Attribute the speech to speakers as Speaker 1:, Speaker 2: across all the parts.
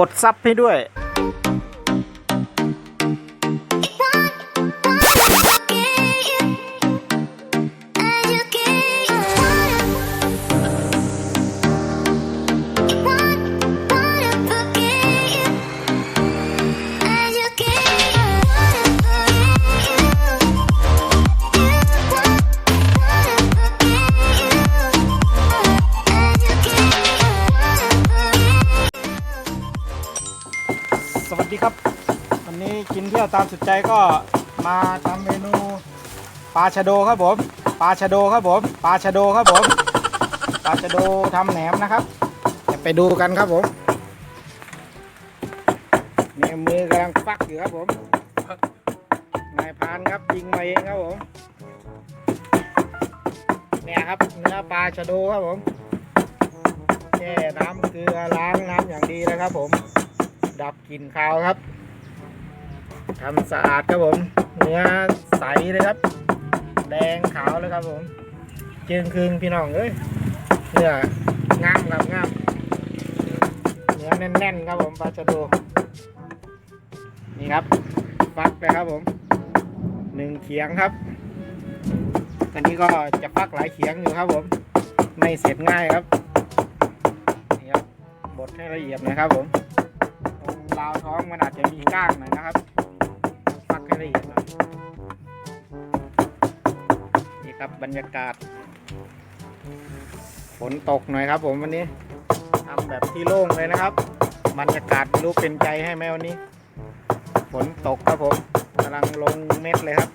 Speaker 1: กดซับให้ด้วย ที่ยวตามสุดใจก็มาทำเมนูปลาชะโดครับผมปลาชะโดครับผมปลาชะโดครับผมปลาชะโดทำแหนมนะครับเดี๋ยวไปดูกันครับผมเนี่ยมือกำลังฟักอยู่ครับผมนายพานครับยิงมาเองครับผมเนี่ยครับเนื้อปลาชะโดครับผมแช่น้ำเกลือล้างน้ำอย่างดีนะครับผม ดับกลิ่นคาวครับ ทำสะอาดครับผม เนื้อใสเลยครับ แดงขาวเลยครับผมจึงคืนพี่น้องเอ้ยเนื้องามครับงามเนื้อแน่นๆครับผมปลาชะโดนี่ครับฟักเลยครับผมหนึ่งเขียงครับอันนี้ก็จะฟักหลายเขียงอยู่ครับผมไม่เสร็จง่ายครับนี่ครับบดให้ละเอียดนะครับผมตรงราวท้องมันอาจจะมีก้างหน่อยนะครับ ยนี่ครับบรรยากาศ ฝนตกหน่อยครับผมวันนี้ทำแบบที่โล่งเลยนะครับ บรรยากาศรู้เป็นใจให้ไหมวันนี้ ฝนตกครับผมกำลังลงเม็ดเลยครับ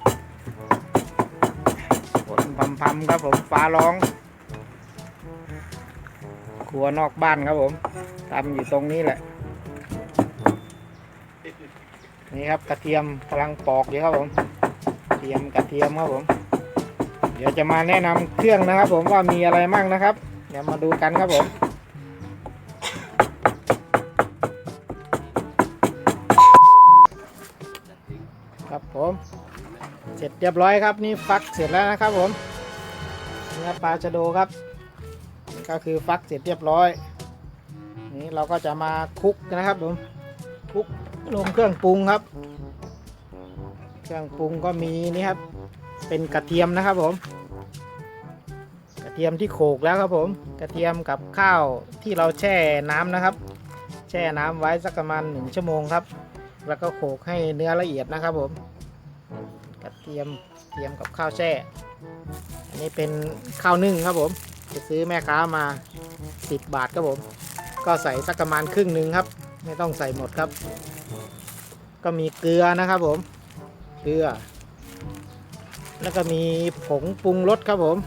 Speaker 1: ฝนพำๆครับผมฟ้าร้อง ครัวนอกบ้านครับผมทำอยู่ตรงนี้แหละ นี่ครับกระเทียมกำลังปอกอยู่ครับผมเทียมกระเทียมครับผม เดี๋ยวจะมาแนะนำเครื่องนะครับ ผมว่ามีอะไรมั่งนะครับ เดี๋ยวมาดูกันครับผมครับผม เสร็จเรียบร้อยครับนี่ฟักเสร็จแล้วนะครับผมนื้อปลาชะโดครับก็คือฟักเสร็จเรียบร้อย นี่เราก็จะมาคลุกนะครับผมคลุก ลงเครื่องปรุงครับ เครื่องปรุงก็มีนี่ครับ เป็นกระเทียมนะครับผม กระเทียมที่โขลกแล้วครับผม กระเทียมกับข้าวที่เราแช่น้ำนะครับ แช่น้ำไว้สักประมาณหนึ่งชั่วโมงครับ แล้วก็โขลกให้เนื้อละเอียดนะครับผม กระเทียมเทียมกับข้าวแช่ อันนี้เป็นข้าวนึ่งครับผมจะซื้อแม่ค้ามา 10 บาทครับผม ก็ใส่สักประมาณครึ่งหนึ่งครับ ไม่ต้องใส่หมดครับ ก็มีเกลือนะครับผม เกลือ แล้วก็มีผงปรุงรสครับผม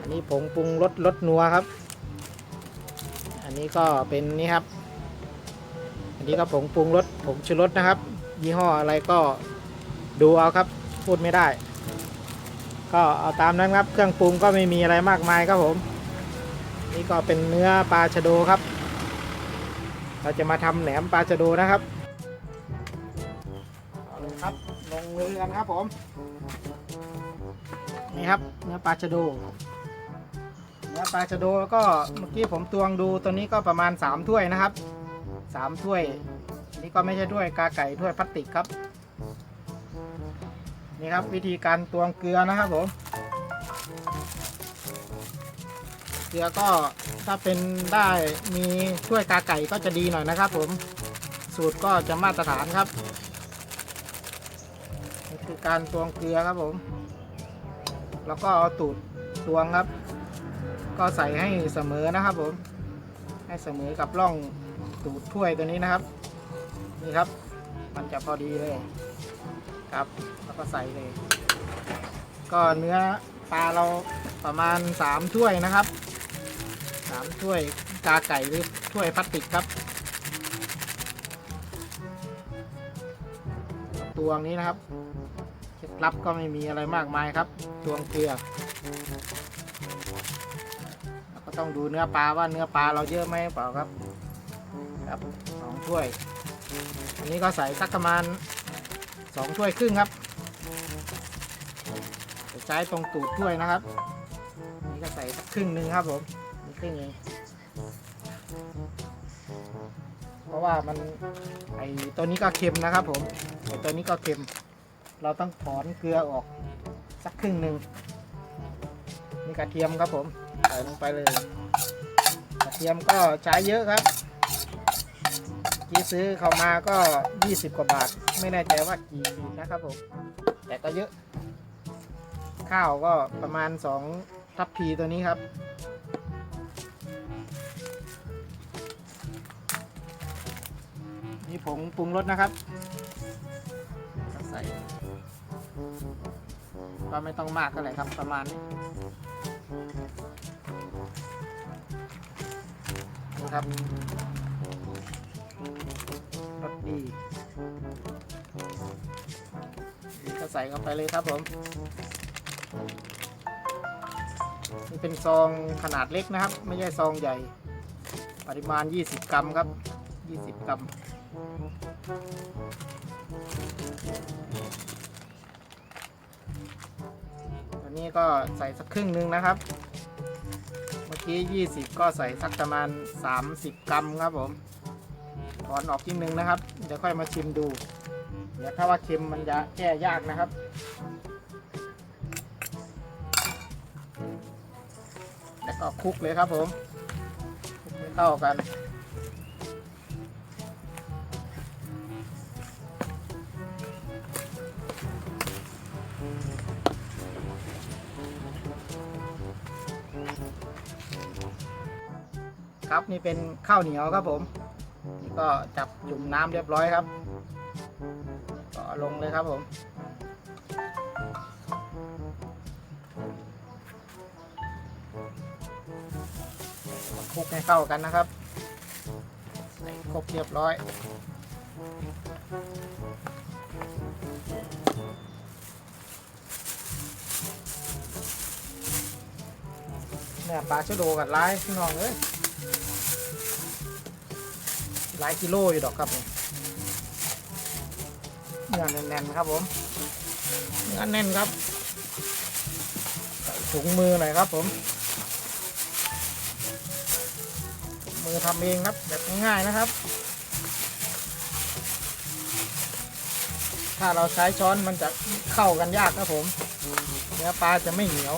Speaker 1: อันนี้ผงปรุงรสรสนัวครับ อันนี้ก็เป็นนี่ครับ อันนี้ก็ผงปรุงรสผงชูรสนะครับ ยี่ห้ออะไรก็ดูเอาครับ พูดไม่ได้ ก็เอาตามนั้นครับ เครื่องปรุงก็ไม่มีอะไรมากมายครับผม นี่ก็เป็นเนื้อปลาชะโดครับ เราจะมาทำแหนมปลาชะโดนะครับ ลยครับลงมือกันครับผม นี่ครับเนื้อปลาชะโดเนื้อปลาชะโดแล้วก็เมื่อกี้ผมตวงดูตัวนี้ก็ประมาณ 3 ถ้วยนะครับ 3 ถ้วย นี่ก็ไม่ใช่ถ้วยกาไก่ถ้วยพลาสติกครับ นี่ครับวิธีการตวงเกลือนะครับผม เกลือก็ถ้าเป็นได้มีถ้วยกาไก่ก็จะดีหน่อยนะครับผม สูตรก็จะมาตรฐานครับ การตวงเกลือครับผม แล้วก็เอาตูดตวงครับ ก็ใส่ให้เสมอนะครับผม ให้เสมอกับร่องตูดถ้วยตัวนี้นะครับ นี่ครับ มันจะพอดีเลยครับ แล้วก็ใส่เลย ก็เนื้อปลาเราประมาณ3ถ้วยนะครับสามถ้วยกาไก่หรือถ้วยพลาสติกครับตวงนี้นะครับ ลับก็ไม่มีอะไรมากมายครับตวงเกลือแล้วก็ต้องดูเนื้อปลาว่าเนื้อปลาเราเยอะไหมเปล่าครับ ครับสองถ้วย อันนี้ก็ใส่สักประมาณสองถ้วยครึ่งครับใช้ตรงตูดถ้วยนะครับนี่ก็ใส่สักครึ่งหนึ่งครับผมนี่ครึ่งเองเพราะว่ามันไอตัวนี้ก็เค็มนะครับผมไอตัวนี้ก็เค็ม เราต้องถอนเกลือออกสักครึ่งหนึ่งนี่กระเทียมครับผมใส่ลงไปเลย กระเทียมก็ใช้เยอะครับที่ซื้อเข้ามาก็ 20 กว่าบาท ไม่แน่ใจว่ากี่ขีดนะครับผม แต่ก็เยอะ ข้าวก็ประมาณ 2 ทัพพีตัวนี้ครับนี่ผงปรุงรสนะครับ ส่ก็ไม่ต้องมากเท่าไหร่ครับประมาณนี้นะครับรสดีนี่ก็ใส่เข้าไปเลยครับผมนี่เป็นซองขนาดเล็กนะครับ ไม่ใช่ซองใหญ่ ปริมาณ 20 กรัมครับ 20 กรัม นี้ก็ใส่สักครึ่งหนึงนะครับ เมื่อกี้ 20 ก็ใส่สักประมาณ 30 กรัมครับผมถอนออกทีหนึงนะครับ เดี๋ยวค่อยมาชิมดู เดี๋ยวถ้าว่าเค็มมันจะแก้ยากนะครับแล้วก็คลุกเลยครับผมคลุกให้เข้ากัน ครับนี่เป็นข้าวเหนียวครับผมนี่ก็จับจุ่มน้ำเรียบร้อยครับก็ลงเลยครับผมคลุกให้เข้ากันนะครับใส่ครบเรียบร้อย เนี่ยปลาชะโดกับลายพี่น้องเอ้ย หลายกิโลอยู่ดอกครับเนี่ยเนื้อแน่นๆครับผมเนื้อแน่นครับใส่ถุงมือหน่อยครับผม มือทำเองครับแบบง่ายๆนะครับ ถ้าเราใช้ช้อนมันจะเข้ากันยากครับผม เนื้อปลาจะไม่เหนียว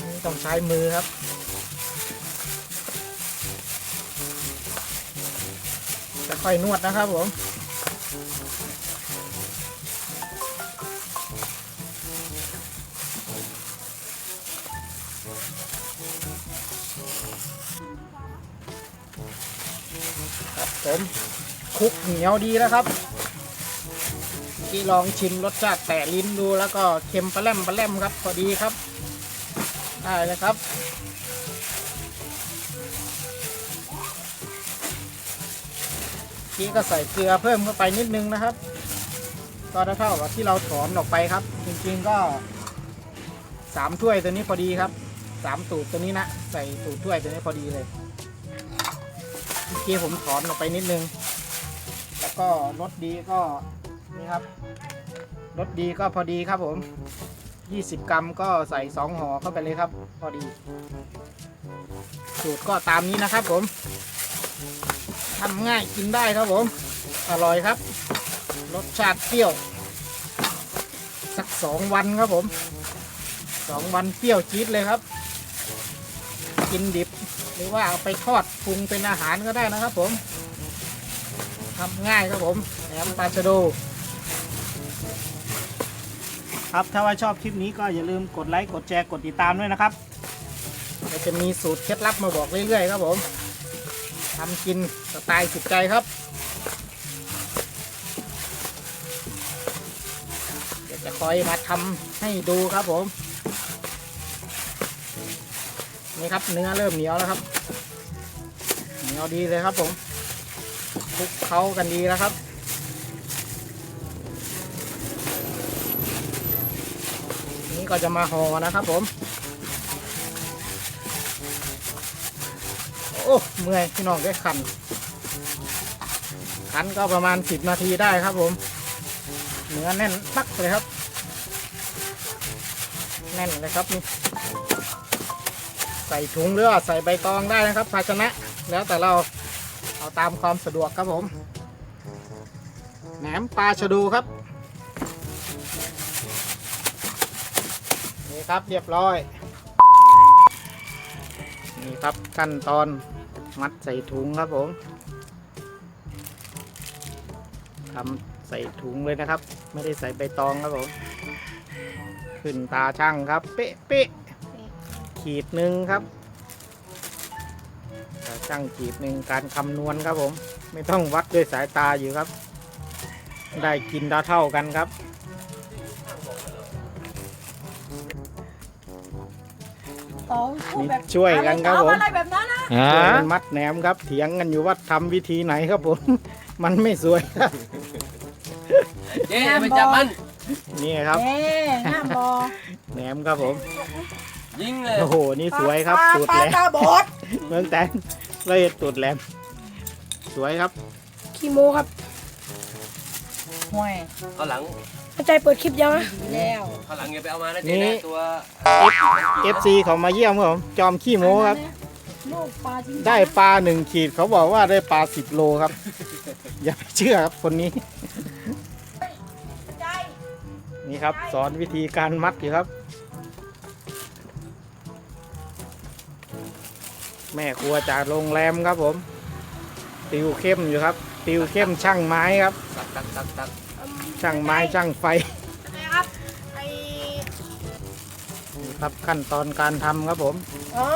Speaker 1: นี่ต้องใช้มือครับ ค่อยนวดนะครับผมครับผมคลุกเหนียวดีแล้วครับที่ลองชิมรสชาติแต่ลิ้นดูแล้วก็เค็มปลาแรมปลาแรมครับพอดีครับ ได้เลยครับ ทีก็ใส่เกลือเพิ่มเข้าไปนิดนึงนะครับ ก็เท่ากับที่เราถอนออกไปครับ จริงๆก็สามถ้วยตัวนี้พอดีครับสามตูดตัวนี้นะ ใส่ตูดถ้วยตัวนี้พอดีเลยเมื่อกี้ผมถอนออกไปนิดนึง แล้วก็รสดีก็นี่ครับรสดีก็พอดีครับผม 20 กรัมก็ใส่ 2ห่อเข้าไปเลยครับ พอดี สูตรก็ตามนี้นะครับผม ทำง่ายกินได้ครับผม อร่อยครับ รสชาติเปรี้ยว สักสองวันครับผมสองวันเปรี้ยวจี๊ดเลยครับ กินดิบ หรือว่าเอาไปทอดปรุงเป็นอาหารก็ได้นะครับผมทำง่ายครับผมแหนมปลาชะโดครับถ้าว่าชอบคลิปนี้ก็อย่าลืมกดไลค์กดแชร์กดติดตามด้วยนะครับเดี๋ยวจะมีสูตรเคล็ดลับมาบอกเรื่อยๆครับผม ทำกินสไตล์สุดใจครับ เดี๋ยวจะคอยมาทำให้ดูครับผม นี่ครับเนื้อเริ่มเหนียวแล้วครับ เหนียวดีเลยครับผมคลุกเข้ากันดีแล้วครับนี่ก็จะมาห่อนะครับผม โอ้เมื่อยพี่น้องได้ขันขันก็ประมาณ10นาทีได้ครับผมเนื้อแน่นปักเลยครับ แน่นเลยครับนี่ใส่ถุงหรือใส่ใบตองได้นะครับ ภาชนะแล้วแต่เราเอาตามความสะดวกครับผมแหนมปลาชะดูครับนี่ครับเรียบร้อยนี่ครับขั้นตอน มัดใส่ถุงครับผมทำใส่ถุงเลยนะครับ ไม่ได้ใส่ใบตองครับผม ขึ้นตาช่างครับ เป๊ะเป๊ะขีดหนึ่งครับตาช่างขีดหนึ่งการคำนวณครับผม ไม่ต้องวัดด้วยสายตาอยู่ครับ ได้กินเท่าๆกันครับ
Speaker 2: สองคู่แบบ
Speaker 1: นี่ช่วยกันครับผม
Speaker 2: อะไรแบบนั้นนะ
Speaker 3: อ่า
Speaker 1: ช่วยกันมัดแหนมครับ เถียงกันอยู่ว่าทำวิธีไหนครับผม มันไม่สวยครับ
Speaker 3: เจ๊อย่าไปจับมัน
Speaker 1: นี่ครับ
Speaker 2: เอ๊ห้ามบอ
Speaker 1: แหนมครับผม
Speaker 3: ยิงเลย
Speaker 1: โอ้โห นี่สวยครับ
Speaker 2: ปลา
Speaker 1: ตูด
Speaker 2: ปลา
Speaker 1: แหลม
Speaker 2: ตาบอด
Speaker 1: เมืองแตนเลยตูดแหลม สวยครับ
Speaker 4: คีโมครับ
Speaker 2: ห่วย
Speaker 3: ข้างหลัง
Speaker 4: เข้า ใจเปิดคลิปยังนะ
Speaker 2: แล้ว
Speaker 3: ข้างหลังอย่าไปเอามานะเจ๊
Speaker 1: นี่
Speaker 3: นะตัว
Speaker 1: FC เขามาเยี่ยมครับผมจอมขี้โม้ครับ
Speaker 2: ลูกปลาจริงๆ
Speaker 1: ได้ปลาหนึ่งขีดเขาบอกว่าได้ปลาสิบโลครับ อย่าไปเชื่อครับคนนี้
Speaker 2: ใจ
Speaker 1: นี่ครับ สอนวิธีการมัดอยู่ครับ แม่ครัวจากโรงแรมครับผม ติวเข้มอยู่ครับ ติวเข้มช่างไม้ครับ
Speaker 3: ตักตักตักตัก
Speaker 1: ช่างไม้ช่างไฟ
Speaker 2: นะครับไอ
Speaker 1: นี่ครับขั้นตอนการทำครับผม
Speaker 2: อ๋อ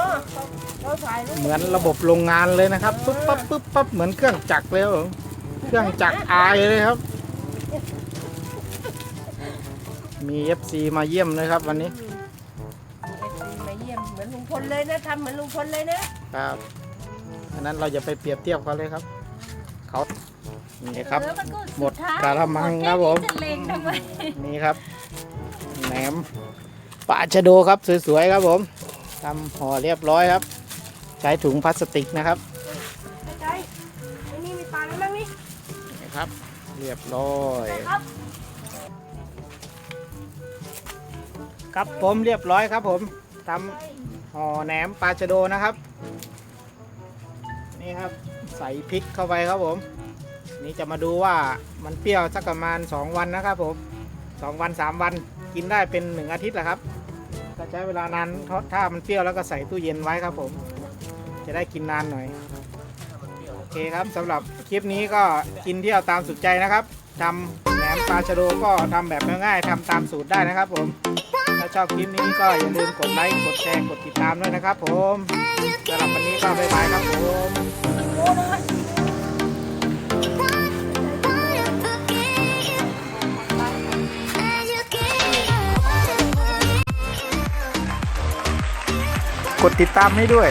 Speaker 2: เราถ่ายรูป
Speaker 1: เหมือนระบบโรงงานเลยนะครับปุ๊บปั๊บปุ๊บปั๊บเหมือนเครื่องจักรเลยครับผมเครื่องจักรอายเลยครับ มี FC มาเยี่ยมเลยครับวันนี้
Speaker 2: ไอซีมาเยี่ยมเหมือนลุงพลเลยนะทำเหมือนลุงพลเลยนะครับ
Speaker 1: อันนั้นเราจะไปเปรียบเทียบเขาเลยครับ เขา นี่ครับ
Speaker 4: แล้วมันก็
Speaker 1: หมด
Speaker 4: สุท้าย
Speaker 1: กะละมังครับผม
Speaker 4: จะเลงทำไม
Speaker 1: นี่ครับแหนมปลาชะโดครับสวยๆครับผมทำห่อเรียบร้อยครับ ใช้ถุงพลาสติกนะครับ
Speaker 2: ใจไอ้นี่มีปลาแล้วมั้งนี่
Speaker 1: นี่ครับ เรียบร้อย
Speaker 2: ครับ
Speaker 1: ครับผมเรียบร้อยครับผมทำ ห่อแหนมปลาชะโดนะครับ นี่ครับ ใส่พริกเข้าไปครับผม นี่จะมาดูว่ามันเปรี้ยวสักประมาณ 2 วันนะครับผม2วัน 3 วันกินได้เป็น 1 อาทิตย์แหละครับก็ใช้เวลานานถ้ามันเปรี้ยวแล้วก็ใส่ตู้เย็นไว้ครับผม จะได้กินนานหน่อยโอเคครับสำหรับคลิปนี้ก็กินเที่ยวตามสุดใจนะครับทำแหนมปลาชะโดก็ทำแบบง่ายๆทำตามสูตรได้นะครับผมถ้าชอบคลิปนี้ก็อย่าลืมกดไลค์กดแชร์กดติดตามด้วยนะครับผมสำหรับวันนี้ก็บ๊ายบายครับผม ดติดตามให้ด้วย